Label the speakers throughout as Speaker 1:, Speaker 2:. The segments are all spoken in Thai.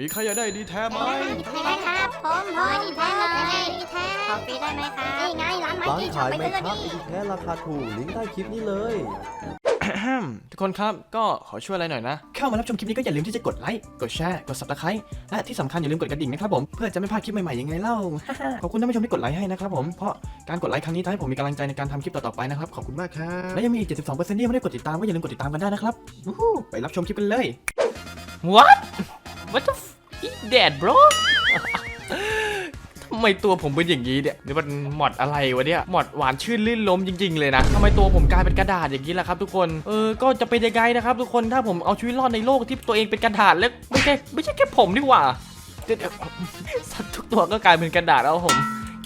Speaker 1: มีใครอยากได้ดีแท้ไหม
Speaker 2: ใช่ครับ ผมผมดีแท้เลยดีแท้ขอฟรีได้ไหมครับนี่ไงร้านไม้
Speaker 3: ร้าน
Speaker 2: ที่ช็อ
Speaker 3: ขา
Speaker 2: ป
Speaker 3: ย
Speaker 2: ไป
Speaker 3: ไหม
Speaker 2: ซื้อ
Speaker 3: ครับ
Speaker 2: ดิ
Speaker 3: ไอดีแท้ราคาถูกลิงก์ใต้คลิปนี้เลย
Speaker 1: ทุกคนครับก็ขอช่วยอะไรหน่อยนะ เข้ามารับชมคลิปนี้ก็อย่าลืมที่จะกดไลค์ กดแชร์ กด subscribe และที่สำคัญอย่าลืมกดกระดิ่งนะครับผม เพื่อจะไม่พลาดคลิปใหม่ๆยังไงเล่า ขอบคุณท่านผู้ชมที่กดไลค์ให้นะครับผม เพราะการกดไลค์ครั้งนี้ทำให้ผมมีกำลังใจในการทำคลิปต่อๆไปนะครับ ขอบคุณมากครับ และยังมีอีก 72%ที่ยังไม่ได้กดติดตามก็อย่าลืมกดติดตามกันได้นะครับวู้ฮู้ไปรับชมคลิปกันเลย
Speaker 4: What What the f eat that bro ทำไมตัวผมเป็นอย่างนี้เนี่ยนี่มันหมอดอะไรวะเนี่ยหมอดหวานชื่นลื่นลมจริง ๆ เลยนะทำไมตัวผมกลายเป็นกระดาษอย่างนี้ล่ะครับ ทุกคนเออก็จะเป็นยังไงนะครับ ทุกคนถ้าผมเอาชีวิตรอดในโลกที่ตัวเองเป็นกระดาษแล้วไม่ใช่ไม่ใช่แค่ผมดีกว่าเดี๋ยวสัตว์ทุกตัวก็กลายเป็นกระดาษแล้วผม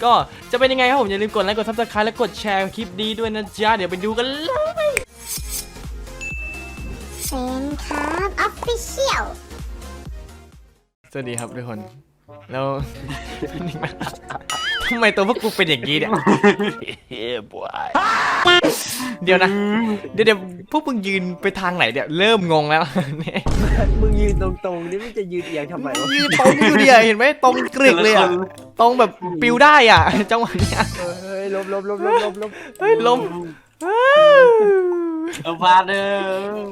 Speaker 4: ก็จะเป็นยังไงครับผมอย่าลืมกดไลค์กดซับสไครต์และกดแชร์คลิปนี้ด้วยนะจ๊ะเดี๋ยวไปดูกันเลย
Speaker 2: เซนครับออฟฟิเชียล
Speaker 4: สวัสดีครับทุกคน แล้วทำไมตัวพวกกูเป็นอย่างนี้เนี่ยเดี๋ยวนะ เดี๋ยวเดี๋ยวพวกมึงยืนไปทางไหนเนี่ยเริ่มงงแล้วเนี่ย
Speaker 3: มึงยืนตรงๆนี่มึงจะยืนเอียงทำไมวะ
Speaker 4: ยืนตรงอยู่เดียวเห็นไหมตรงกรึกเลยอะตรงแบบปิวได้อะจังหวะเนี้ย
Speaker 3: เฮ้ยลบลบลบลบลบลบ
Speaker 4: เฮ้ยลม
Speaker 5: เอาพาเด้อ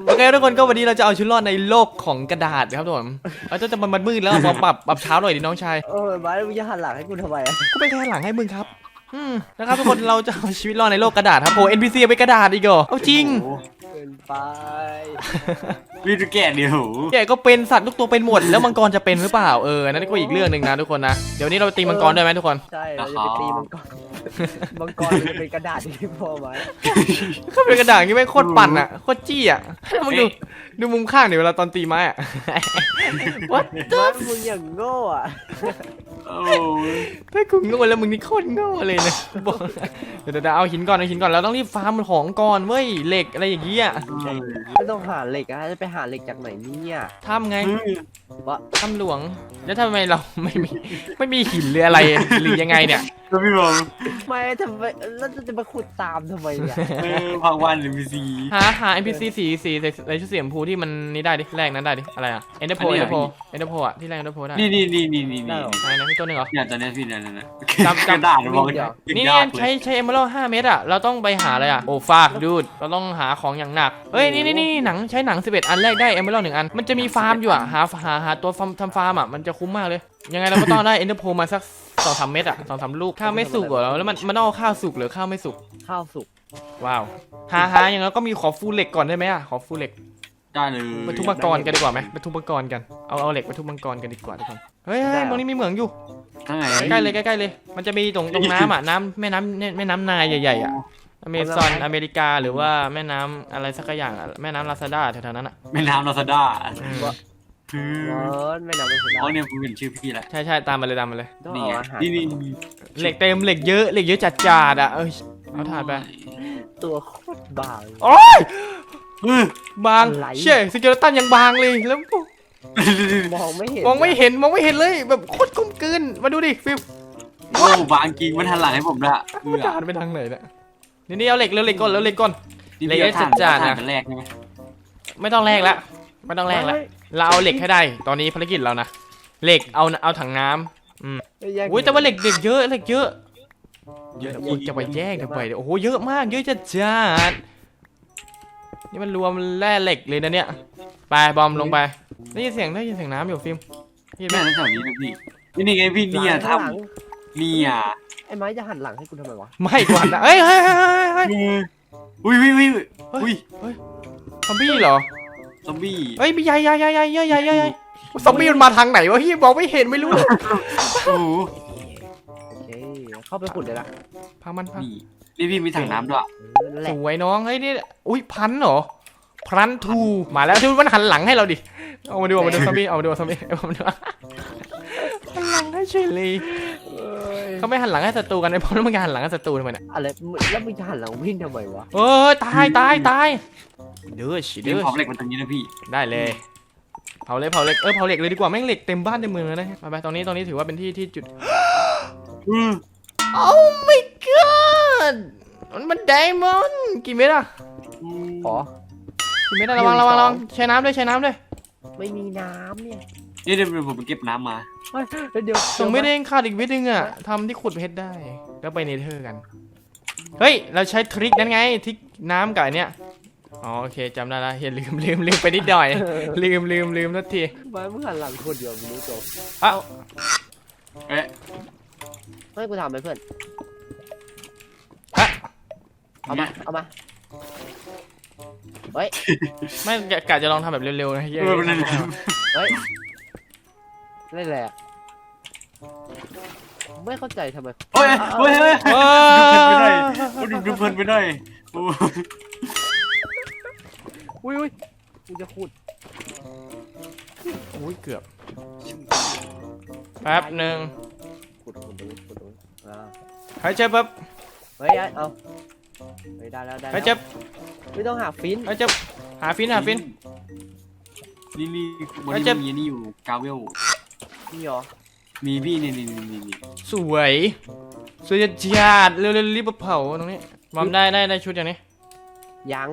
Speaker 4: โอเคทุกคนก็วันนี้เราจะเอาชีวิตรอดในโลกของกระดาษนะครับทุกคนเราจะจะมันมันมืดแล้วพอปรับปรับเช้าหน่อยดิน้องชาย
Speaker 3: โอ้ยบ้าแล้วมึงจะหันหลังให้กูทำไมอะ
Speaker 4: กูไปแค่หลังให้มึงครับ อืมนะครับทุกคนเราจะเอาชีวิตรอดในโลกกระดาษครับโอ้ NPC เอาไปกระดาษอีกเหรอเอาจริง
Speaker 3: เกินไป
Speaker 5: มีตุกแกะเดียว
Speaker 4: แกก็เป็นสัตว์ทุกตัวเป็นหมดแล้วมังกรจะเป็นหรือเปล่าเออนั่นก็อีกเรื่องหนึ่งนะทุกคนนะเดี๋ยวนี้เราไปตีมังกรด้วยไหมทุกคน
Speaker 3: ใช่เราจะไปตีมังกร มังกรมันจะเป็นกระดาษที่พอไหม
Speaker 4: ก็เป็นกระดาษอย่างนี้ไม่งโคตรปั่นอะโคตรจี้อะมึงดูดูมุมข้างเดี๋ยวเวลาตอนตีไม้อะ What
Speaker 3: บ้านมึงอย่างโง่อะ
Speaker 5: โอ้ย
Speaker 4: ถ้ากูโง่แล้วมึงนี่โคตรโง่เลยนะบอกเดี๋ยวเดี๋ยวเอาหินก่อนเอาหินก่อนเราต้องรีบฟาร์มของก่อนเว้ยเหล็กอะไรอย่างเงี้ย
Speaker 3: ไม่ต้องหาเหล็กอะจะไปหาเหล็กจากไหนเนี่ย
Speaker 4: ทำไง
Speaker 3: วะ
Speaker 4: ถ้ำหลวง แล้วทำไมเราไม่มีไม่มีหินหรืออะไรหรือยังไงเนี่ย
Speaker 5: แล้วพี่บอก
Speaker 3: ไม่ทำไมแล้วจะมาขุดตามทำไมเนี่ย
Speaker 5: เออพังวันหรือพีซี
Speaker 4: หาหา NPC สีสีใส่ใส่ชุดสีชมพูที่มันนี่ได้ดิแรกนั้นได้ดิอะไรอะ Ender Pearl
Speaker 5: อันนี้
Speaker 4: Ender
Speaker 5: เหรอ
Speaker 4: Pearl Ender Pearl อะที่แรก Ender Pearl ได้
Speaker 5: นี่นี่นี่นี่นี่นี่
Speaker 4: ไหนนะพี่ตัวหนึ่งเหรอ
Speaker 5: เนี่ยตอนนี้พี่นั่นนั่น
Speaker 4: จำจำ
Speaker 5: กระดาษมอง
Speaker 4: นี่เนี่ยใช้ใช้ Emerald 5เม็ดอะเราต้องไปหาอะไรอะโอ้ฟากดูดเราต้องหาของอย่างหนักเฮ้ยนี่นี่นี่หนังใช้หนัง 11 อันแรกได้ Emerald หนึ่งอันมันจะมีฟาร์มอยู่อะหาหาหาตัวฟาร์มทำฟาร์มอะมันจะคุ้มมากเลยยังไงเราก็ต้องได้ Ender Pearl มาสัก สองสามเม็ดอะสองสามลูกข้าวไม่สุกเหรอแล้วมันมันต้องเอาข้าวสุกหรือข้าวไม่สุก
Speaker 3: ข้าวสุก
Speaker 4: ว้าวหาหาอย่างนั้นก็มีขอฟูเหล็กก่อนได้ไหมอะขอฟูเหล็ก
Speaker 5: ได้เลย
Speaker 4: ไปทุบมังกรกันดีกว่าไหมไปทุบมังกรกันเอาเอาเหล็กไปทุบมังกรกันดีกว่าทุกคนเฮ้ยเฮ้ยตรงนี้มีเหมืองอยู่
Speaker 5: ทั้งไหน
Speaker 4: ใกล้ๆเลยใกล้ๆเลย มันจะมีตรงตรงน้ำอะน้ำแม่น้ำแม่น้ำนายใหญ่ๆอะอเมซอนอเมริกาหรือว่าแม่น้ำอะไรสักอย่างอะแม่น้ำลาซาด้าแถวๆนั้นอะ
Speaker 5: แม่น้ำลาซาด้า
Speaker 4: อืม
Speaker 5: คือ
Speaker 3: เวิร์นไม่นำไปสุด
Speaker 5: อ๋อเนี่ยผมเห็นชื่อพี่แล้ว
Speaker 4: ใช่ใช่ตามมาเลยตามมาเลย
Speaker 3: ต้อง
Speaker 5: นี่
Speaker 3: เอา
Speaker 5: ไง
Speaker 3: อาหาร
Speaker 5: นี่นี่
Speaker 4: เหล็กเต็มเหล็กเยอะเหล็กเยอะจัดจาดๆอะเอ้ยเอาถ่านไป
Speaker 3: ตัวโคตรบาง
Speaker 4: โอ้ย
Speaker 5: เออบา
Speaker 4: ง
Speaker 3: อะไร
Speaker 4: เช่สเกลตันยังบางเลยแล้ว
Speaker 3: มองไม่เห็น
Speaker 4: มองไม่เห็นมองไม่เห็นเลยแบบโคตรกุ้มกลืนมาดูดิฟิว
Speaker 5: โอ้บางจริงมันหันหลังให้ผมละเออ
Speaker 4: ด่านไปทางไหนเนี่ยนี่นี่เอาเหล็กเอาเหล็กก่อนเอาเหล็กก่อน
Speaker 5: นี่
Speaker 4: เลย
Speaker 5: พี่เอาถ่าน
Speaker 4: จัดจ้าน
Speaker 5: ถ่าน
Speaker 4: นะ
Speaker 5: กันแรกใช่ไหม
Speaker 4: ไม่ต้องแลกละไม่ต้องแลกละเราเอาเหล็กให้ได้ ตอนนี้ภารกิจเรานะ เหล็กเอาเอาถังน้ำอืมอุ้ยแต่ว่าเหล็กเหล็กเยอะเหล็กเยอะ เยอะคุณจะไปแย่งทำไมเนี่ยโอ้โหเยอะมากเยอะจัดจัดนี่มันรวมแร่เหล็กเลยนะเนี่ย ไปบอมลงไปได้ยินเสียงได้ยินเสียงน้ำอยู่ฟิล์มได้ยินไหม
Speaker 5: แม่นั่นแถวนี้นะพี่นี่นี่ไงพี่เนี่ยท
Speaker 3: หลังำ
Speaker 5: เนี่ย
Speaker 3: ไอ้ไม้จะหันหลังให้กูทำไมวะ
Speaker 4: ไม่กว่านะเฮ้ยเฮ้ยเฮ้ยเฮ้ยเฮ้ย
Speaker 5: อุ้ยอุ้ยอุ้ยอุ้ย
Speaker 4: ซอมบี้เหรอ
Speaker 5: ซอมบี้
Speaker 4: เฮ้ยมีใหญ่ใหญ่ใหญ่ใหญ่ใหญ่ใหญ่ใหญ่ซอมบี้มันมาทางไหนวะพี่มอกไม่เห็นไม่รู้
Speaker 5: โอ้โห
Speaker 3: เข้าไปขุดเลยละ
Speaker 4: พังมันพัง
Speaker 5: นี่พี่มีถังน้ำด้วย
Speaker 4: สวยน้องเฮ้ยนี่อุ้ยพันเหรอ พันทูมาแล้วที่มันหันหลังให้เราดิเอามาดูเอามาดูซอมบี้เอามาดูซอมบี้เอามาดูหันหลังให้เฉยเลย
Speaker 3: เอ้ย
Speaker 4: เขาไม่หันหลังให้ศัตรูกันไอ้พวกนั้นมันหันหลังให้ศัตรูทำไมเนี่ย
Speaker 3: อะไรมึงแล้วมึงจะหันหลังวิ่งทำไมวะ
Speaker 4: เออตายตายตายเดือดชิ
Speaker 5: เดี๋
Speaker 4: เดื
Speaker 5: ยว
Speaker 4: อด
Speaker 5: เผาเหล็กมันตรงนี้นะพี่
Speaker 4: ได้เลยเผาเลยเผาเหล็กเออเผาเหล็กเลยดีกว่าแม่งเหล็กเต็มบ้านเต็มเมืองเลยนะไปไปตรงนี้ตรงนี้ถือว่าเป็นที่ที่จุด
Speaker 5: อืม
Speaker 4: โอ้ my god มันมันไดมอนด์กี่เม็ดอะ
Speaker 3: อ๋อ
Speaker 4: กี่เม็ดอะระวังระวังระวังใช้น้ำด้วยใช้น้ำด้วย
Speaker 3: ไม่มีน้ำเนี่ย
Speaker 5: นี่เดี๋ยวผมไปเก็บน้ำมา
Speaker 3: เฮ้ยเดี๋ยว
Speaker 4: ส่งไม่ได้ขาดอีกวิดนึงอะทำที่ขุดเพชรได้ แล้วไปเนเธอร์กัน เฮ้ย เราใช้ทริคนั้นไงทริคน้ำกับอันเนี้ยอ๋อโอเคจำได้ละเฮียลืมลืมลืมไปนิดหน่อย ลืมลืมลืมนาที
Speaker 3: ไม้มึงหันหลังคนเดียวมึงรู้จบ
Speaker 4: เอ้า
Speaker 5: เอ๊ะ
Speaker 3: ไม่กูทำไหมเพื่อน
Speaker 4: อะ
Speaker 3: เอามาเอามา
Speaker 4: ไม่กะกะจะลองทำแบบเร็วๆนะเฮีย
Speaker 5: เออเป็นอะไร
Speaker 3: เฮ้ยเล่นอะไรอะไม่เข้าใจทำไม
Speaker 5: โอ้ยโอ้ยเฮ้ย
Speaker 4: โอ้
Speaker 5: ดูดูเพลินไปหน่อยโอ้ย
Speaker 3: อุ้ยอุ้ยกูจะขุด
Speaker 4: อุ้ยเกือบแป๊บหนึ่ง
Speaker 3: ขุดขุดตรงนี้ขุดตรงนี้อ่า
Speaker 4: หายใจแป๊บ
Speaker 3: เฮ้ยเอาเฮ้ยได้แล้วได้
Speaker 4: หาย
Speaker 3: แล้
Speaker 4: ใจ
Speaker 3: ว ไม่ต้องหาฟิน
Speaker 4: หายใจหาฟินหาฟิน
Speaker 5: นี่นี่บน
Speaker 4: แล้ว
Speaker 5: นี้
Speaker 4: จะ
Speaker 5: มีนี่อยู่กาเวล
Speaker 3: นี่เหรอ
Speaker 5: มีพี่นี่นี่นี่นี่
Speaker 4: สวยสวยจัดเร็วๆรีบมาเผาตรงนี้บอมได้ได้ได้ชุดอย่างนี้
Speaker 3: ยัง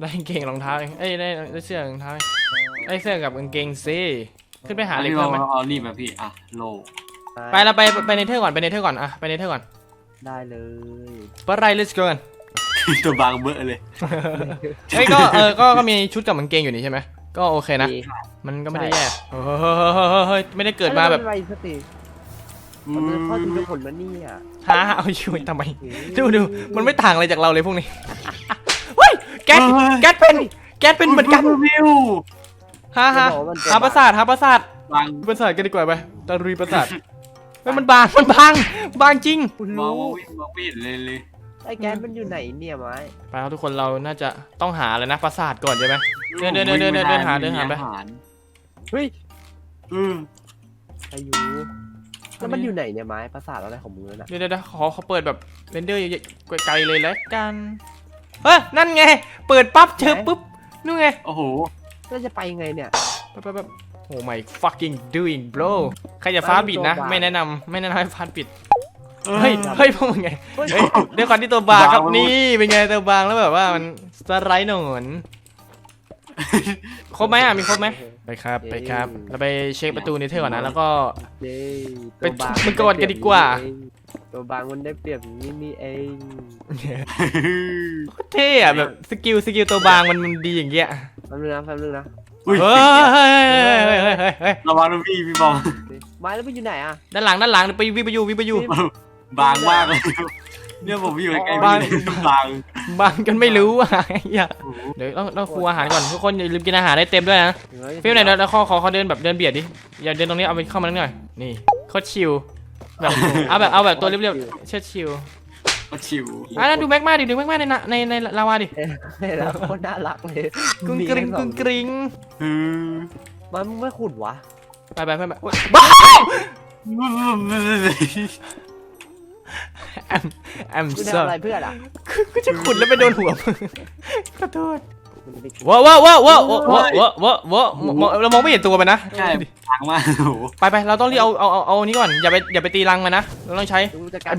Speaker 4: ได้กางเกงรองเท้าเองเอ้ยได้ได้เสื้อรองเท้าเองได้เสื้อกับกางเกงซิขึ้นไปหาเหล็ก
Speaker 5: เรา
Speaker 4: เพิ่มไหม
Speaker 5: เอานี่มาพี่อะโล
Speaker 4: ไปเราไปไปเนเธอร์ก่อนไปเนเธอร์ก่อนอะไปเนเธอร์ก่อน
Speaker 3: ได้เลย
Speaker 4: ไปไร let's go กัน
Speaker 5: ตัวบางเบอะเลย
Speaker 4: เฮ้ยก็เออก็ก็มีชุดกับกางเกงอยู่นี่ใช่ไหมก็โอเคนะ
Speaker 3: ดี
Speaker 4: มันก็ไม่ได้แย่เฮ้ยเฮ้ยไม่ได้เกิดมาแบบ
Speaker 3: อะไรสติมันเป็นข้อที่เป็นผลมันนี่อะ
Speaker 4: หาเอาช่วยทำไม ดูดูมันไม่ต่างอะไรจากเราเลยพวกนี้เฮ้ยแก๊สแก๊สเป็นแก๊สเป็นเหมือนกัน
Speaker 5: วิว
Speaker 4: ฮ่าฮ่า
Speaker 3: จะบอกว่ามันเป็น
Speaker 4: หาระสาทหาประสาท
Speaker 5: บาง
Speaker 4: ประสาทกันดีกว่าไปตะรุยประสาทเฮ้ยมันบางมันบางบางจริง
Speaker 5: มอง
Speaker 3: รู้
Speaker 5: มองไม่เห็นเลยเลย
Speaker 3: ไอ้แก๊สมันอยู่ไหนเนี่ยไม้
Speaker 4: ไปครับทุกคนเราน่าจะต้องหาเลยนะประสาทก่อนใช่ไหม เดินเดินเดินเดินเดินเดินหาเดินหาไป
Speaker 3: เฮ้ย
Speaker 5: อืม
Speaker 3: อายุแล้วมันอยู่ไหนเนี่ยไม้ภาษาทอะไรของมึงน่ะ
Speaker 4: เดี๋ยวเดี๋ยวเดี๋ยวขอเขาเปิดแบบเรนเดอร์ไกลๆเลยแล้วกันเฮ้ยนั่นไง เปิดปั๊บเจอปุ๊บนู่นไง
Speaker 5: โอ้โห
Speaker 3: แล้วจะไปยังไงเนี่ย
Speaker 4: ไปไปไปโอ้ my fucking doing bro ใครจะฟ้าปิดนะ ไม่แนะนำไม่แนะนำให้ฟ้าปิด เฮ้ยเฮ้ยพวกมึงไง
Speaker 3: เฮ้ย
Speaker 4: เฮ้ยด้วยความที่ตัวบางครับ
Speaker 5: บาง
Speaker 4: นี่เป็นไงตัวบางแล้วแบบว่ามันสไลด์หนอนครบไหมอะมีครบไหมไปครับไปครับ เราไปเช็คประตูนิเทอร์ก่อนนะแล้วก็
Speaker 3: เย้
Speaker 4: ไปมันก่อนกันดีกว่า
Speaker 3: ตัวบางมันได้เปรียบอย่างนี้นี่เอง
Speaker 4: โคตรเท่อะแบบสกิลสกิลตัวบางมันมันดีอย่างเงี้ย
Speaker 3: แป๊บนึงนะแป๊บนึงนะ
Speaker 5: อุ้ย
Speaker 4: เฮ้ยเฮ้ยเฮ้ยเฮ้ยเฮ้ยเฮ้ย
Speaker 5: ระวังนะพี่พี่บอม
Speaker 3: ไม้แล้วมันอยู่ไหนอะ
Speaker 4: ด้านหลังด้านหลังไปวิไปอยู่วิไปอยู่
Speaker 5: บางมากเลยเนี่ยผมอยู่ใกล้ๆ
Speaker 4: บาง
Speaker 5: พี่บาง
Speaker 4: บางกันไม่รู้อะไอ้เหี้ยเดี๋ยวต้องต้องครัวอาหารก่อนทุกคนอย่าลืมกินอาหารได้เต็มด้วยนะ
Speaker 3: ฮ้ย
Speaker 4: ฟิลไหนเดี๋ยวเดี๋ยวขอขอขอเดินแบบเดินเบียดดิ อย่าเดินตรงนี้เอาไปเข้ามาหน่อย นี่โคตรชิลแบบเอาแบบเอาแบบตัวเรียบๆเชิดชิล
Speaker 5: ก็ชิว
Speaker 4: อะนั่นดูแม็กมาดิดูแม็กมาในน่ะในในลาวาดิ
Speaker 3: เฮ้ยแล้วโคตรน่ารักเลย
Speaker 4: กึ่งกริงกึ่งกริง
Speaker 5: อืม
Speaker 3: มันมึงไม่ขุดวะ
Speaker 4: ไปไปไปไปโอ๊ยบ้า แอมแอมคุณ
Speaker 3: ทำอะไรเพื่อนอะ
Speaker 4: กูจะขุดแล้วไปโดนหัวมึงขอโทษว้าวว้าวว้าวว้าวว้าวว้าวว้าวเรามองไม่เห็นตัวมันนะ
Speaker 5: ใช่ทางมาก
Speaker 4: ไปไปเราต้องรีบเอาเอาเอาเอานี้ก่อนอย่าไปอย่าไปตีรังมันนะเราต้องใช้
Speaker 3: ดูจาา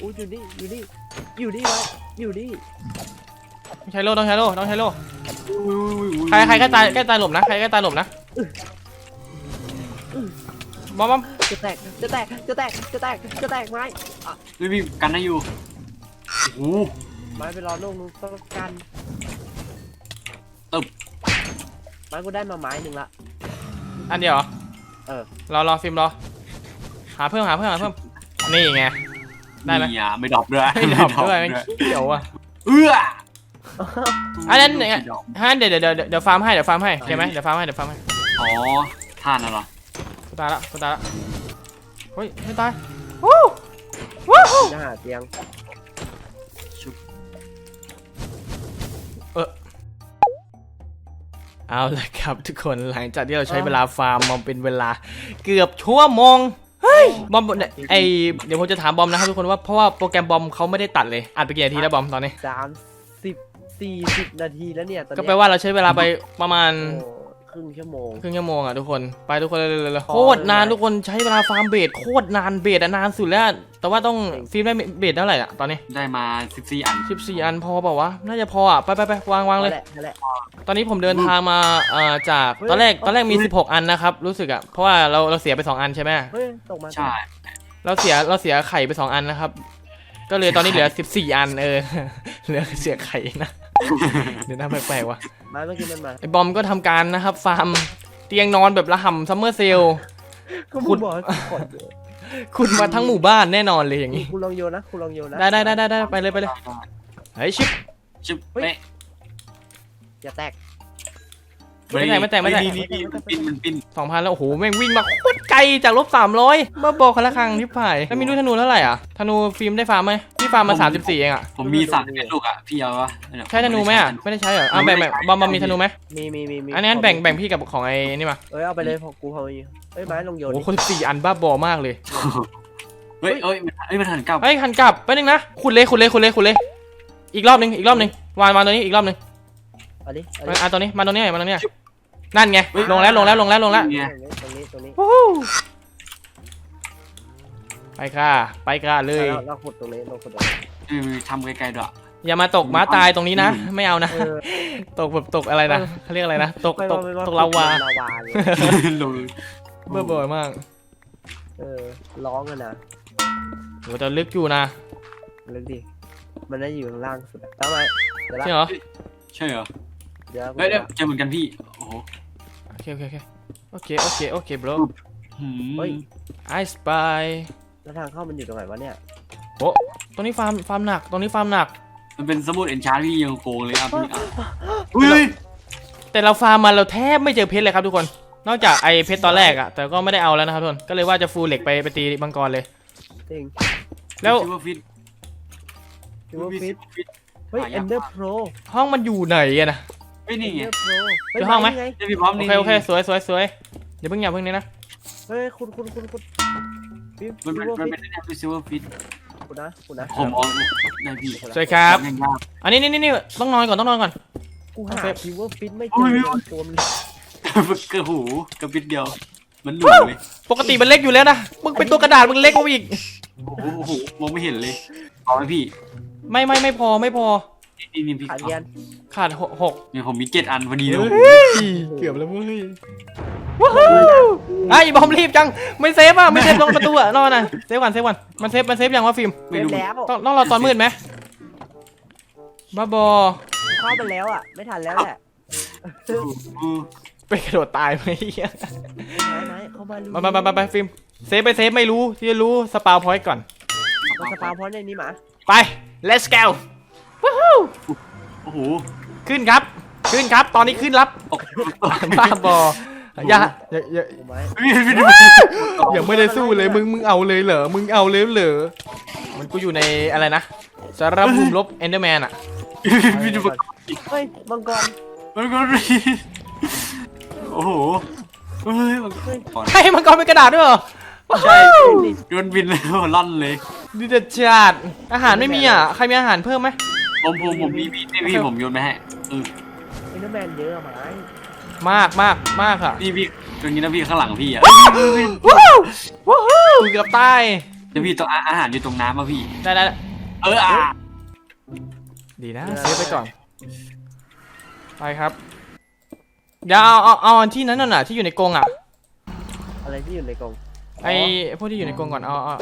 Speaker 3: อยู่ดิอยู่ดิอยู่ดิไวะอยู่ดิแต้
Speaker 4: องใช้โล่ต้องใช้โล่ต้องใช้โล่ใครใครใกล้ตายใกล้ตายหลบนะใครใกล้ตายหลบนะ บอมบอม
Speaker 3: จะแตก จะแตก จะแตก จะแตก จะแตกไม้
Speaker 5: ไม่มีกันนะอยู่โอ้โห
Speaker 3: ไม้ไปรอลูกนู้นต้องกัน
Speaker 5: ตึบ
Speaker 3: ไม้กูได้มาไม้หนึ่งละ
Speaker 4: อันเดียวเหรอ
Speaker 3: เออ
Speaker 4: รอรอฟิล์มรอ หาเพิ่มหาเพิ่มหาเพิ่ม นี่ไง ได้ไหม
Speaker 5: มีอะไม่ดรอปด้วย
Speaker 4: ไม่ดรอปด้วยมันเขียวอะ
Speaker 5: เอื้อ
Speaker 4: อันนั้น
Speaker 5: ไม่
Speaker 4: เนี่ย
Speaker 5: ดรอป
Speaker 4: ฮะเดี๋ยวเดี๋ยวเดี๋ยวเดี๋ยวฟาร์มให้เดี๋ยวฟาร์มให้โอเคไหมเดี๋ยวฟาร์มให้เดี๋ยวฟาร์มให้
Speaker 5: อ๋อท่านน่ะเหรอ
Speaker 4: กูตายละกูตายละเฮ้ยไม่ตายวู้วู้
Speaker 3: จะหาเตียง
Speaker 5: ชุบ
Speaker 4: เอาละครับทุกคนหลังจากที่เราใช้เวลาฟาร์มมาเป็นเวลาเกือบชั่วโมงเฮ้ยบอมเนี่ยไอเดี๋ยวผมจะถามบอมนะครับทุกคนว่าเพราะว่าโปรแกรมบอมเขาไม่ได้ตัดเลยอัดไปกี่นาทีแล้วบอมตอนนี้
Speaker 3: สามสิบสี่สิบนาทีแล้วเนี่ยตอน
Speaker 4: ก็
Speaker 3: เนี้ย
Speaker 4: แปลว่าเราใช้เวลาไปประมาณ
Speaker 3: โอ้ ครึ่งชั่วโมง
Speaker 4: ครึ่งชั่วโมงอะทุกคนไปทุกคนเลยเลยโคตรนานทุกคนใช้เวลาฟาร์มเบดโคตรนานเบดอะนานสุดแล้ว แต่ว่าต้องฟิล์มได้เบดเท่าไหร่อะตอนนี้
Speaker 5: ได้มา 14 อัน
Speaker 4: 14 อันพอเปล่าวะน่าจะพออะไปไปไปวางวางเลย
Speaker 3: นั่นแหละนั่นแหละ
Speaker 4: ตอนนี้ผมเดินทางมาเอ่อจาก
Speaker 3: เฮ้ย
Speaker 4: ตอนแรกตอนแรกมี 16 อันนะครับรู้สึกอะเพราะว่าเราเราเสียไป 2 อันใช่ไหม
Speaker 3: เฮ้ยตกมา
Speaker 5: ใช่
Speaker 4: เราเสียเราเสียไข่ไป 2 อันนะครับ ก็เลยตอนนี้เหลือ 14 อันเออเหลือเสียไข่นะ เดี๋ยวน่าแปลกๆว่ะ
Speaker 3: มาเมื่อกี้มันมา
Speaker 4: ไอ้บอมก็ทำการนะครับ ฟาร์มเตียงนอนแบบระห่ำซัมเมอร์เซล
Speaker 3: ก็
Speaker 4: ขุ
Speaker 3: คุ
Speaker 4: ด
Speaker 3: ณบอกให้กด
Speaker 4: คุณมาทั้งหมู่บ้านแน่นอนเลยอย่างนี้
Speaker 3: คุณลองโยนนะคุณลองโยนนะ
Speaker 4: ได้ได้ได้ได้ได้ไปเลยไปเลยเฮ้ยชิป
Speaker 5: ชิบ
Speaker 3: เฮ้ย
Speaker 5: เป๊ะ
Speaker 3: อย่าแตก
Speaker 4: ไม่แตกไม่แตกไม่แตก
Speaker 5: นี่นี่นี่มันปิ้นมันปิ้น
Speaker 4: สองพันแล้วโอ้โหแม่งวิ่งมาโคตรไกลจากลบสามร้อยมาบอกคนละครั้งที่ผ่ายแล้วมีลูกธนูเท่าไหร่อะธนูฟิล์มได้ฟาร์มไหมพี่ฟาร์มมาสามสิบสี่เองอะ
Speaker 5: ผมมีสามสิบเอ็ดลูกอะพี่เอาวะ
Speaker 4: ใช้ธนูไหมอะไม่ได้ใช้เหรออะแบ่งแบ่งบอมบอมมีธนูไหม
Speaker 3: มีมีมีมี
Speaker 4: อันนี้งั้นแบ่งแบ่งพี่กับของไอ้นี่มา
Speaker 3: เอ้ยเอาไปเลยพอกูพอมีเอ้ยไม้ลองโยน
Speaker 4: โอ้
Speaker 3: ดิ
Speaker 4: โหคนสี่อันบ้าบอมากเลย
Speaker 5: เฮ้ยเอ้ยมันเอ้ยมันหันกลับ
Speaker 4: เฮ้ยหันกลับไปหนึ่งนะขุดเลยขุดเลยขุดเลยขุดเลยอีกรอบหนึ่งอีกรอบหนึ่งวางวางตัวนี้อีกรอบหนึ่ง
Speaker 3: เอันนี้อัน
Speaker 4: อะตัวนี้มาตัวนี้หน่อยมาตัวนี้ห น่อยนั่นไง ลงแล้วลงแล้วลงแล้วลงแล้ว
Speaker 3: นี้ตรงนี้ตรงนี้
Speaker 4: วู้ฮู้ไปค่ะ ไปค่ะเลย
Speaker 3: เราเราขุดตรงนี้เราขุดตรงนี้
Speaker 5: เออทำไกลๆด้วย
Speaker 4: อย่ามาตกม้าตายตรงนี้นะ ไม่เอานะ
Speaker 3: เออ
Speaker 4: ตกแบบตกอะไรนะ
Speaker 3: เออ
Speaker 4: เขาเรียกอะไรนะ ตก
Speaker 3: ไม่
Speaker 4: ต
Speaker 3: ว่ากไม่ว่า
Speaker 4: ตกลาวา
Speaker 3: ลาวาเลย
Speaker 5: ลง
Speaker 4: เบื่อเบื่อมาก
Speaker 3: เออร้องกันนะ
Speaker 4: โหแต่ลึกอยู่นะ
Speaker 3: ลึกดิมันน่าจะอยู่ข้างล่างสุดอะทำไมเดี๋ยว
Speaker 4: ใช่
Speaker 3: ละ
Speaker 4: เหรอ
Speaker 5: ใช่เหรอ
Speaker 3: เดี๋ยว
Speaker 5: เฮ้ยเดี๋ยวเจอเหมือนกันพี่ โอ้โห
Speaker 4: โอเคโอเคโอเคโอเคโอเคโอเค bro
Speaker 5: หืม
Speaker 3: เฮ้ย
Speaker 4: I spy
Speaker 3: แล้วทางเข้ามันอยู่ตรงไหนวะเนี่ย
Speaker 4: โอ้ตรงนี้ฟาร์มฟาร์มหนักตรงนี้ฟาร์มหนัก
Speaker 5: มันเป็นสมุดเอนชาร์พี่ยังโกงเลยอะพี่อะอุ้ย
Speaker 4: แต่เราฟาร์มมาเราแทบไม่เจอเพชรเลยครับทุกคน นอกจากไอเพชรตอนแรกอะแต่ก็ไม่ได้เอาแล้วนะครับทุกคนก็เลยว่าจะฟูลเหล็กไปไปตีมังกรเลย
Speaker 3: จริง
Speaker 4: แล้ว
Speaker 5: ซิลเวอร์ฟิต
Speaker 3: ซิลเวอร์ฟิต
Speaker 5: ฟิต
Speaker 3: เฮ้ย
Speaker 5: หายาก
Speaker 3: เอนเดอร์โปร
Speaker 4: ห้องมันอยู่ไหนอะนะ
Speaker 5: เฮ้ย
Speaker 3: เอ
Speaker 5: นี่
Speaker 3: น
Speaker 5: ไง
Speaker 3: เดอร์โปร
Speaker 4: เจอห้องไหม
Speaker 5: เดี๋ยวพี่พร้อม
Speaker 4: โอ
Speaker 5: นี่
Speaker 4: เคโอเคสวยสวยสวยเดี๋ยวเพิ่งอย่าเพิ่งนี้นะ
Speaker 3: เฮ้ยคุณคุณคุณคุณฟิว
Speaker 5: มัน
Speaker 3: ซิ
Speaker 5: เป็น
Speaker 3: ลเวอร์
Speaker 5: มัน
Speaker 3: ฟิ
Speaker 5: เป็นแนวซิลเวอร์ฟิต
Speaker 3: คุณนะคุณนะ
Speaker 5: ผมเอาได้พี่
Speaker 4: สวยครับ
Speaker 5: ง่ายมาก
Speaker 4: อันนี้นี่นี่นี่ต้องนอนก่อนต้องนอนก่อน
Speaker 3: กูหา
Speaker 4: เอาเฟซ
Speaker 3: ซิลเวอร์ฟิตไม่เจ
Speaker 5: โอ้
Speaker 3: อย
Speaker 5: โอ้ย
Speaker 3: ตัวมัน
Speaker 5: กระหูกระปิดเดียว มันหนุนเลย
Speaker 4: ปกติมันเล็กอยู่แล้วนะมึงเป็นตัวกระดาษมึงเล็กกว่าอีก
Speaker 5: โอ้โหมองไม่เห็นเลยเอาไหมพี่
Speaker 4: ไม่ไม่ไม่พอไม่พอ
Speaker 5: นี่นี่พี่
Speaker 3: ขาดเรียน
Speaker 4: ขาดหกหก
Speaker 5: เนี่ยผมมีเจ็ดอันพอดีเลย
Speaker 4: เกือบแล้วเว้ยว้าวไอ้บอมรีบจัง ไม่เซฟอะ ไม่เซฟลงประตูอะรอหน่อยเซฟก่อนเซฟก่อนมันเซฟ มันเซฟยังวะฟิล์ม
Speaker 5: ไม่
Speaker 3: เรียน
Speaker 5: รู้
Speaker 3: แล้ว
Speaker 4: ต้องต้องรอตอนมืดไหมบ้าบอ
Speaker 3: เข้าไปแล้วอะ ไม่ทันแล้วแหละ
Speaker 5: อือ
Speaker 4: ไปกระโดดตายไหมเหี้ย
Speaker 3: ไหนไหนเข้ามาดู
Speaker 4: มามามามาไปฟิล์มเซฟไปเซฟไม่รู้ที่จะรู้สปาวพอยต์ก่อน
Speaker 3: มันสปาพอยต์ในนี้หมา
Speaker 4: ไป let's go
Speaker 5: โอ้โห
Speaker 4: ขึ้นครับ ขึ้นครับ ตอนนี้ขึ้นรับ
Speaker 5: ตก
Speaker 4: บ้าบออย่าอย่าอย่า
Speaker 3: กูไม้
Speaker 5: พี่ดู
Speaker 4: ยังไม่ได้สู้เลยมึงมึงเอาเลยเหรอมึงเอาเลยเหรอมันกูอยู่ในอะไรนะสารภูมิลบเอนเดอร์แมนอะ
Speaker 5: พี่ดู
Speaker 3: เฮ้ยมังกร
Speaker 5: มันก็โอ้โหเฮ้ยมันก่อน
Speaker 4: ให้มังกรเป็นกระดาษด้วยเหรอ
Speaker 5: ใช่โดนบินเลยล่อนเลย
Speaker 4: ดีเด็ดจัดอาหารไม่มีอะใครมีอาหารเพิ่มไหม
Speaker 5: ผมผมผมมีพี่พี่ผมโยนไปให้เออ
Speaker 3: เอนเดอร์แมนเยอะอะหมามา
Speaker 4: กมากมากอะ
Speaker 5: พี่พี่ตรงนี้นะพี่ข้างหลังพี่อะ
Speaker 4: ว้าวว้าวเกือบตาย
Speaker 5: เดี๋ยวพี่ตัวอาหารอยู่ตรงน้ำป่ะพี่
Speaker 4: ได้ได้ได้
Speaker 5: เอออะ
Speaker 4: ดีนะเซฟไปก่อน ไปครับเดี๋ยวเอาเอาเอาอันที่นั้นน่ะที่อยู่ในกรงอะ
Speaker 3: อะไรที่อยู่ในกรง
Speaker 4: ไอพวกที่อยู่ในกรงก่อนเอาเอา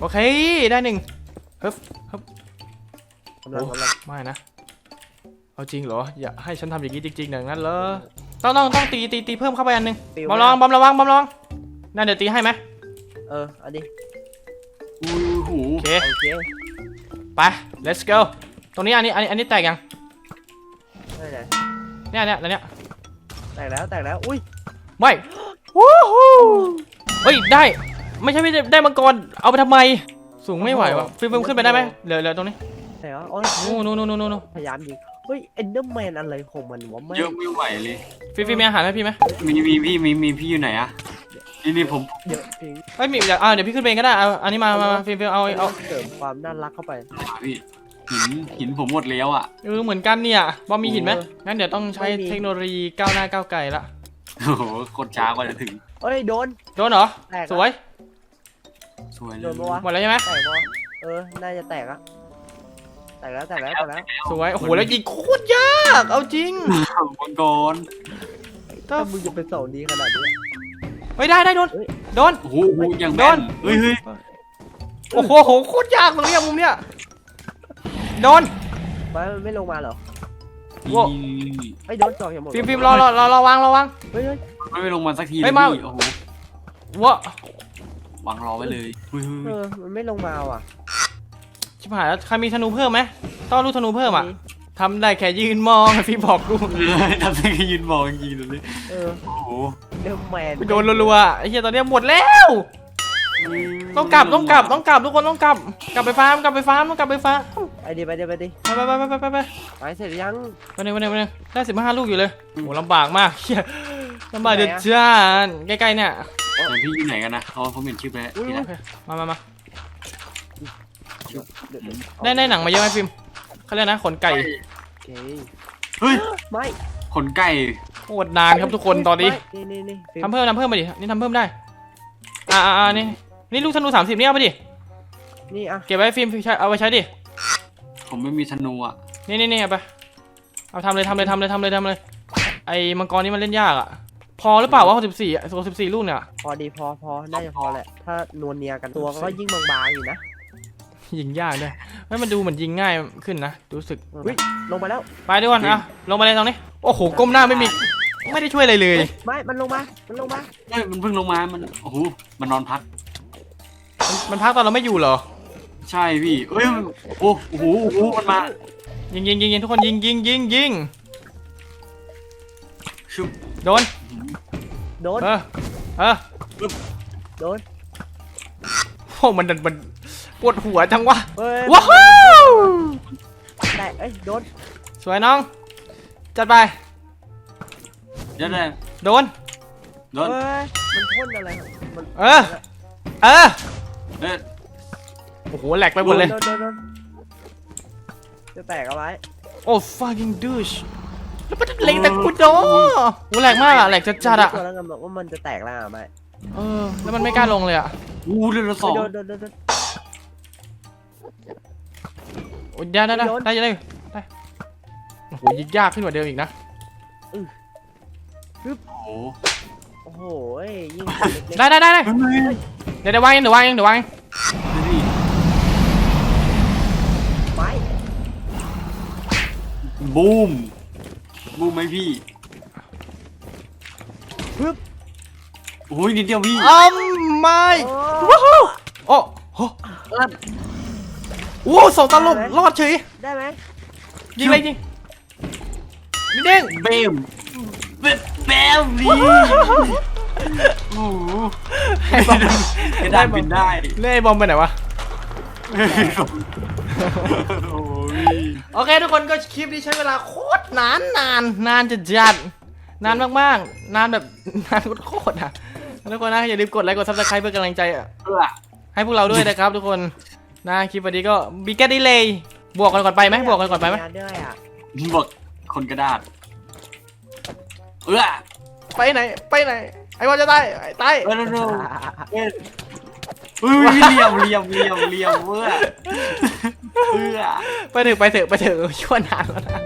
Speaker 4: โอเคได้หนึ่งฮึบฮึบ
Speaker 3: กำลังกำลัง
Speaker 4: ไม่นะ เอาจริงเหรอ อย่าให้ฉันทำอย่างนี้จริงๆอย่างนั้นเหรอ ต้องต้องต้องตีตีตีเพิ่มเข้าไปอันหนึง
Speaker 3: ปิว
Speaker 4: บอมลองบอมระวังบอมระวังนั่นเดี๋ยวตีให้ไหม
Speaker 3: เอออันนี้
Speaker 5: อู้หู
Speaker 4: โอเค
Speaker 3: โอเค
Speaker 4: ไป let's go ตรงนี้อันนี้อันนี้อันนี้แตกยัง
Speaker 3: ได้ไหน
Speaker 4: เนี่ยเนี่ยอันเนี้ย
Speaker 3: แตกแล้วแตกแล้วอุ้ย
Speaker 4: ไม่วู้ฮู้เฮ้ยได้ไม่ใช่ไม่ได้ได้มังกรเอาไปทำไมสูงไม่ไหววะฟิล์มฟิล์มขึ้นไปได้ไหมเหลือเหลือตรงนี้
Speaker 3: ไหนวะอ๋อ
Speaker 4: นู่นนู่นนู่นนู่นนู่น
Speaker 3: พยายามยิงเฮ้ยเอนเดอร์แมนอะไรของมันวะไม่
Speaker 5: เยอะไม่ไหวเลย
Speaker 4: ฟิล์มฟิล์มมีอาหารให้พี่ไหม
Speaker 5: มีมีพี่มีมีพี่อยู่ไหนอะนี่นี่ผม
Speaker 3: เยอะจริง
Speaker 4: เฮ้ยมีเดี๋ยวอ่าเดี๋ยวพี่ขึ้นไปเองก็ได้เอาอันนี้มามามาฟิล์มฟิล์มเอาเอา
Speaker 3: เสริมความน่ารักเข้าไป
Speaker 5: พี่หินหินผมหมดแล้วอะ
Speaker 4: เออเหมือนกันเนี่ยบอมมีหินไหม
Speaker 3: โอ้
Speaker 4: งั้นเดี๋ยวต้องใช้
Speaker 3: ไม่มี
Speaker 4: เทคโนโลยีก้าวหน้าก้าวไกลละ
Speaker 5: โอ้โหคนช้ากว่าจะถึง
Speaker 3: เอ้ยโดน
Speaker 4: โดนเหรอ
Speaker 3: แตกอะ
Speaker 4: สวย
Speaker 5: สวยเล
Speaker 3: โด
Speaker 5: ย
Speaker 3: นปะวะ
Speaker 4: หมดแล้วใช่ไหม
Speaker 3: แตกปะเออน่าจะแตกอะ แตกแล้วแตกแล้วแตกแล้ว
Speaker 4: สวย โอ้โห แล้วยิงโคตรยาก เอาจริง
Speaker 5: มังกร
Speaker 3: ถ้ามึงจะเป็นสองดีขนาดนี้
Speaker 4: ไม่ได้ได้โดน
Speaker 3: เฮ้ย
Speaker 4: โดน
Speaker 5: โอ้โหโอ้โหอย่างแม่นเฮ้ยเฮ้ย
Speaker 4: โอ้โหโหโคตรยากตรงเนี้ยมุมเนี้ย โดน
Speaker 3: ไม่มันไม่ลงมาเหรอ
Speaker 4: โว้
Speaker 5: นี่
Speaker 3: ไอ้ยโดนจอกอย่าหมด
Speaker 4: ฟิล์มฟิล์มรอรอรอรอวางรอวาง
Speaker 3: เฮ้ยเฮ้ย
Speaker 5: มันไม่ลงมาสักที
Speaker 4: เฮ้
Speaker 5: เลย
Speaker 4: ยมา
Speaker 5: พี่โอ้โห
Speaker 4: วะ
Speaker 5: วางรอไว้เลยเฮ้ย
Speaker 3: เอ
Speaker 5: เฮ้ย
Speaker 3: อมันไม่ลงมาว่ะ
Speaker 4: ชิบหายแล้วใครมีธนูเพิ่มไหมต้องรู้ธนูเพิ่มอะทำได้แค่ยืนมองฟิล์มบอกกู
Speaker 5: เออทำได้แค่ยืนมองจริงๆเลย
Speaker 3: เออ
Speaker 5: โอ้โห
Speaker 3: เดมแมน
Speaker 4: ไปโดนรัวๆไอ้เหี้ยตอนเนี้ยหมดแล้ว ต้องกลับต้องกลับต้องกลับทุกคนต้องกลับ กลับไปฟาร์มกลับไปฟาร์มต้องกลับไปฟาร์ม
Speaker 3: ไอดีไปดิไปดิ
Speaker 4: ไปไปไปไปไปไป
Speaker 3: ไปเสร็จยัง
Speaker 4: ไปหนึ่งไปหนึ่งไปหนึ่งได้สิบห้าลูกอยู่เลยโหลำบากมากเหี้ยลำบากเดือด
Speaker 3: ไหนอะ
Speaker 4: จ้านใกล้ๆเนี่ย
Speaker 5: แต่พี่อยู่ไหนกันนะเพราะว่าผมเห็นชื่อไปแล้ว
Speaker 3: อุ้ย
Speaker 5: ที
Speaker 3: อุ้
Speaker 5: ละ
Speaker 3: ย
Speaker 4: มามา มา
Speaker 3: เดี๋ยวเดี๋ยว
Speaker 4: ได้ได้หนังมาเยอะไหมฟิล์มเขาเรียกนะขนไก่
Speaker 3: โอเค
Speaker 5: เฮ้ย
Speaker 3: ไม่
Speaker 5: ขนไก่
Speaker 4: โคตรนานครับทุกคนตอนนี้
Speaker 3: ไม่นี่นี่นี่ฟิล์
Speaker 4: ทำเพิ่มทำเพิ่มไปดินี่ทำเพิ่มได้อ่าอ่าอ่านี่นี่ลูกธนูสามสิบนี่เอาไปดิ
Speaker 3: นี่อะ
Speaker 4: เก็บไว้ฟิล์มใช้เอาไปใช้ดิ
Speaker 5: ผมไม่มีธนูอะ
Speaker 4: นี่นี่นี่เอาไปเอาทำเลยทำเลยทำเลยทำเลยทำเลย ไอ้มังกรนี่มันเล่นยากอะพอหรือเปล่าวะหกสิบสี่หกสิบสี่ลูกเนี่ย
Speaker 3: พอดีพอพอน่าจะพอแหละ ถ้านวลเนียกันตัวก็ยิ่งบางๆอยู่นะ
Speaker 4: ยิงยากด้วยไม่มันดูเหมือนยิงง่ายขึ้นนะรู้สึก
Speaker 3: อุ้ยลงไปแล้ว
Speaker 4: ไปด้วยกันอะลงมาเลยตรงนี้โอ้โหก้มหน้าไม่มีไม่ได้ช่วยอะไรเลย
Speaker 3: ไม่มันลงมามันลงมา
Speaker 5: เฮ้ยมันเพิ่งลงมามันโอ้โหมันนอนพัก
Speaker 4: มันพักตอนเราไม่อยู่เหรอ
Speaker 5: ใช่พี่เอ้ยมันโอ้โหโอ้โหมันมา
Speaker 4: ยิงยิงยิงยิงทุกคนยิงยิงยิงยิง
Speaker 5: ชุบ
Speaker 4: โดน
Speaker 3: โดน
Speaker 4: เออเออ
Speaker 3: โดน
Speaker 4: โอ้มันดันมัน ปวดหัวจังวะ
Speaker 3: เฮ้ย
Speaker 4: ว้าว
Speaker 3: แตกเอ้ยโดน
Speaker 4: สวยน้อง จัดไป
Speaker 5: เดี๋ยวได้
Speaker 4: โดน
Speaker 5: โดน
Speaker 3: เฮ้ยมันพ่นอะไรมัน
Speaker 4: เออ เออ
Speaker 5: เอ้ย
Speaker 4: โอ้โห แหลกไปหมดเลย
Speaker 3: โดนโดนโดนจะแตกเอาไว้
Speaker 4: โอ้ fucking douche แล้วมันเล็งแต่กูโดนโอ้แหลกมากอะแหลกจัดๆอะ
Speaker 3: ตัวแล้วกันบอกว่ามันจะแตกแล้วอะไม่
Speaker 4: เออ แล้วมันไม่กล้าลงเลยอะ
Speaker 5: อู้เรือนละสอง
Speaker 3: โดนโดนโดนโดน
Speaker 4: อ้ยได้ได้ได้
Speaker 3: โยน
Speaker 4: ได้ได้ได้โอ้โหยิงยากขึ้นกว่าเดิมอีกนะ
Speaker 5: โอ้โห
Speaker 3: โอ้โหยิ่งเล็ก
Speaker 4: ได้ได้ได้ได้
Speaker 5: เฮ้ย
Speaker 4: เดี๋ยวเดี๋ยววางเองเดี๋ยววางเองเดี๋ยววางเอง
Speaker 5: ดูดิ
Speaker 3: ๆไม้
Speaker 5: บูมบูมไหมพี่
Speaker 3: ปึ๊บ
Speaker 5: โอ้ยนิดเดียวพี่
Speaker 4: อ้อมไม่
Speaker 3: โอ้
Speaker 4: ว้าวโอ้โห โอ้สองตลบรอดเฉย
Speaker 3: ได้ไหม
Speaker 4: ยิงเลยยิงนี่เด้ง
Speaker 5: เบมเบมเบมนี่โอ้โห
Speaker 4: ให้บอม
Speaker 5: กระดานบินได้
Speaker 4: เล่ไอ้บอมไปไหนวะ
Speaker 5: โอ้ย
Speaker 4: โอเคทุกคนก็คลิปนี้ใช้เวลาโคตรนานนานนานจะจัดนานมากๆ นานแบบนานโคตรๆอะทุกคนนะอย่าลืมกดไลค์กดซับสไครป์เพื่อกำลังใจอะ
Speaker 5: เออ
Speaker 4: ให้พวกเราด้วยนะครับทุกคน นะคลิปวันนี้ก็บีแกดีเลยบวกกันก่อนไปไหมบวกกันก่อนไปไหม
Speaker 3: งานด้วยอะ
Speaker 5: บอกคนกระดาษเออ
Speaker 4: ไปไหนไปไหนไอ้บอลจะตายไอ้ตาย
Speaker 5: เออเร็วๆเอ้ยเฮ้ยเหลี่ยมเหลี่ยมเหลี่ยมเหลี่ยมเว้ยเออ
Speaker 4: ไปเถอะไปเถอะไปเถอะชั่วนานแล้วนะ